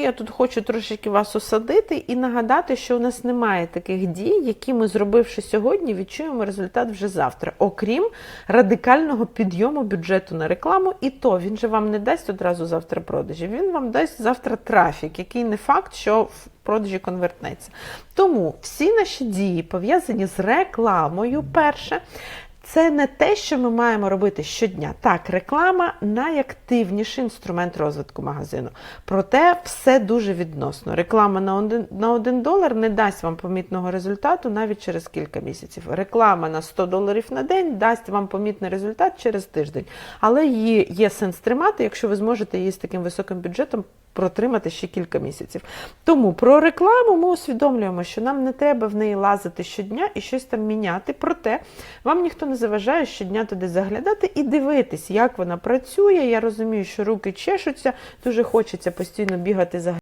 Я тут хочу трошечки вас осадити і нагадати, що у нас немає таких дій, які ми, зробивши сьогодні, відчуємо результат вже завтра, окрім радикального підйому бюджету на рекламу. І то він же вам не дасть одразу завтра продажі. Він вам дасть завтра трафік, який не факт, що в продажі конвертнеться. Тому всі наші дії пов'язані з рекламою. Перше. Це не те, що ми маємо робити щодня. Так, реклама найактивніший інструмент розвитку магазину. Проте все дуже відносно. Реклама на один, на 1 долар не дасть вам помітного результату навіть через кілька місяців. Реклама на 100 доларів на день дасть вам помітний результат через тиждень. Але її є сенс тримати, якщо ви зможете її з таким високим бюджетом протримати ще кілька місяців. Тому про рекламу ми усвідомлюємо, що нам не треба в неї лазити щодня і щось там міняти. Проте вам ніхто не заважає щодня туди заглядати і дивитись, як вона працює. Я розумію, що руки чешуться, дуже хочеться постійно бігати за